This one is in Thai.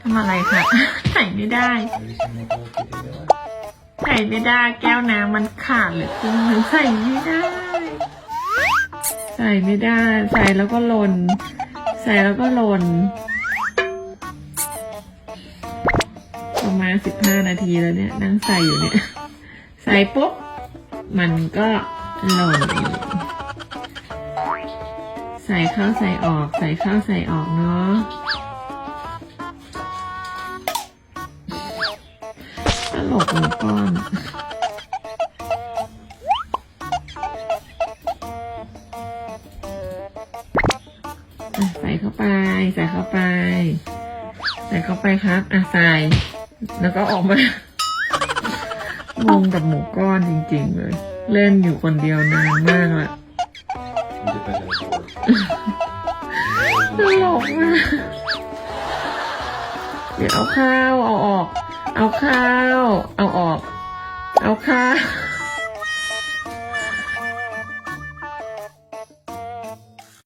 ทำอะไรคะใส่ไม่ได้ใส่ไม่ได้แก้วน้ำมันขาดเหรือครึ่งหนึงใส่ไม่ได้ ใส่ไม่ได้ ใส่แล้วก็หล่น ใส่แล้วก็หล่น ประมาณสิบห้านาทีแล้วเนี่ยนั่งใส่อยู่เนี่ย ใส่ปุ๊บ มันก็หล่น ส่เข้าใส่ออก ใส่เข้าใส่ออกเนาะตลกหมูก้อนใส่เข้าไป ใส่เข้าไป ใส่เข้าไปครับ อะใส่ แล้วก็ออกมางงกับหมูก้อนจริงๆเลย เล่นอยู่คนเดียวนานมากละ Independent of work. ตลกมากเดี๋ยวเอาข้าวเอาออก เอาข้าว เอาออก เอาข้าว